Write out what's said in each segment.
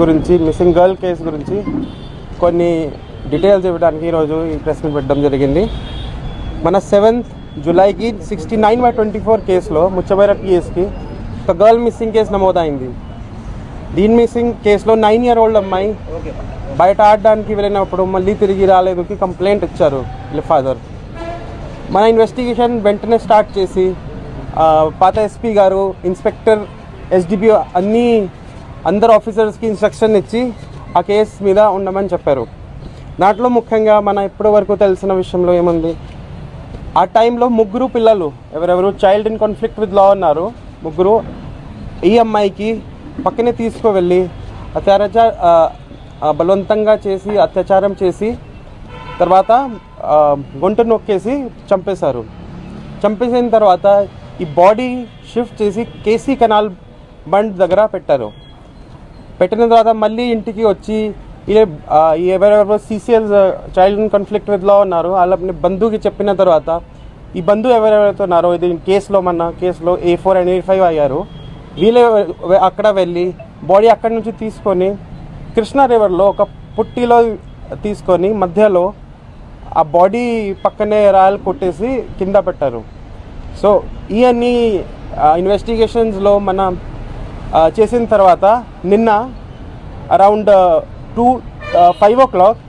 గురించి missing girl case గురించి కొన్ని డీటెయిల్స్ ఇవ్వడానికి ఈరోజు ఈ ప్రెస్ మీట్ పెట్టడం జరిగింది. మన seventh జూలైకి sixty nine by twenty four కేసులో ముచ్చబైర పిఎస్కి ఒక గర్ల్ మిస్సింగ్ కేసు నమోదైంది. దీని మిస్సింగ్ కేసులో నైన్ ఇయర్ ఓల్డ్ అమ్మాయి బయట ఆడడానికి వెళ్ళినప్పుడు మళ్ళీ తిరిగి రాలేదుకి కంప్లైంట్ ఇచ్చారు వీళ్ళ ఫాదర్ మన ఇన్వెస్టిగేషన్ వెంటనే స్టార్ట్ చేసి పాత ఎస్పీ గారు ఇన్స్పెక్టర్ ఎస్డిపి అన్నీ అందరు ఆఫీసర్స్కి ఇన్స్ట్రక్షన్ ఇచ్చి ఆ కేసు మీద ఉండమని చెప్పారు. దాంట్లో ముఖ్యంగా మన ఇప్పటి వరకు తెలిసిన విషయంలో ఏముంది? ఆ టైంలో ముగ్గురు పిల్లలు ఎవరెవరు child in conflict with law ఉన్నారు ముగ్గురు ఈ అమ్మాయికి పక్కనే తీసుకువెళ్ళి అత్యాచార ఆ, బలవంతంగా చేసి అత్యాచారం చేసి తర్వాత గొంటు నొక్కేసి చంపేశారు. చంపేసిన తర్వాత ఈ బాడీ షిఫ్ట్ చేసి కేసీ కెనాల్ బండ్ దగ్గర పెట్టారు. పెట్టిన తర్వాత మళ్ళీ ఇంటికి వచ్చి ఈ ఎవరెవరు సీసీఎల్ చైల్డ్ కాన్ఫ్లిక్ట్ విత్లో ఉన్నారు వాళ్ళ బంధువుకి చెప్పిన తర్వాత ఈ బంధువు ఎవరెవరైతే ఉన్నారో ఇది కేసులో మన కేసులో A four and A five అయ్యారు. వీళ్ళే అక్కడ వెళ్ళి బాడీ అక్కడి నుంచి తీసుకొని కృష్ణా రివర్లో ఒక పుట్టిలో తీసుకొని మధ్యలో ఆ బాడీ పక్కనే రాయలు కొట్టేసి కింద పెట్టారు. సో ఇవన్నీ ఇన్వెస్టిగేషన్స్లో మన చేసిన తర్వాత నిన్న around two five o'clock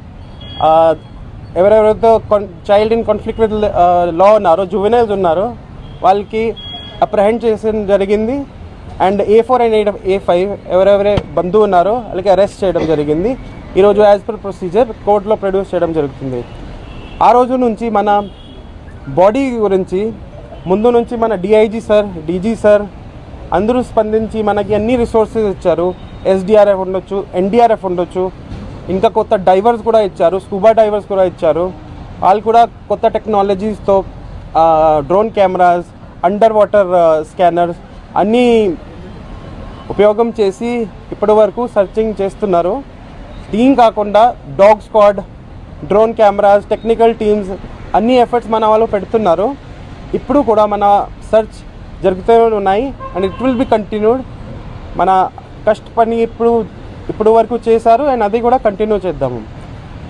ఎవరెవరైతే child in conflict with law ఉన్నారో జువెనైల్స్ ఉన్నారో వాళ్ళకి అప్రహెండ్ చేసిన జరిగింది. And A four and eight A five ఎవరెవరే బంధువు ఉన్నారో వాళ్ళకి అరెస్ట్ చేయడం జరిగింది. ఈరోజు యాజ్ పర్ ప్రొసీజర్ కోర్టులో ప్రొడ్యూస్ చేయడం జరుగుతుంది. ఆ రోజు నుంచి మన బాడీ గురించి ముందు నుంచి మన డిఐజీ సార్ డీజీ సార్ అందరూ స్పందించి మనకి అన్ని రిసోర్సెస్ ఇచ్చారు. ఎస్డిఆర్ఎఫ్ ఉండొచ్చు ఎన్డీఆర్ఎఫ్ ఉండొచ్చు. ఇంకా కొత్త డైవర్స్ కూడా ఇచ్చారు స్కూబా డైవర్స్ కూడా ఇచ్చారు. వాళ్ళు కూడా కొత్త టెక్నాలజీస్తో drone cameras under water scanners అన్నీ ఉపయోగం చేసి ఇప్పటి వరకు సర్చింగ్ చేస్తున్నారు. దీని కాకుండా dog squad drone cameras technical teams అన్ని ఎఫర్ట్స్ మన వాళ్ళు పెడుతున్నారు. ఇప్పుడు కూడా మన సెర్చ్ జరుగుతూనే ఉన్నాయి. And it will be continued మన కష్ట పని ఇప్పుడు ఇప్పుడు వరకు చేశారు. అండ్ అది కూడా కంటిన్యూ చేద్దాము.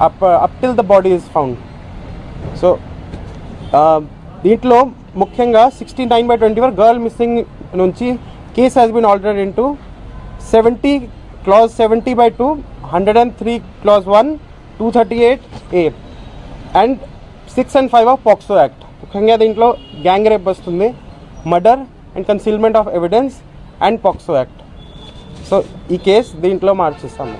Up up till the body is found so దీంట్లో ముఖ్యంగా sixty nine by twenty four girl missing నుంచి case has been already into seventy clause seventy by two hundred and three clause one two thirty eight A and six and five of POCSO act ముఖ్యంగా దీంట్లో gang rape వస్తుంది. Murder and concealment of evidence and POCSO act so ఈ case దీంట్లో మార్చిస్తాము.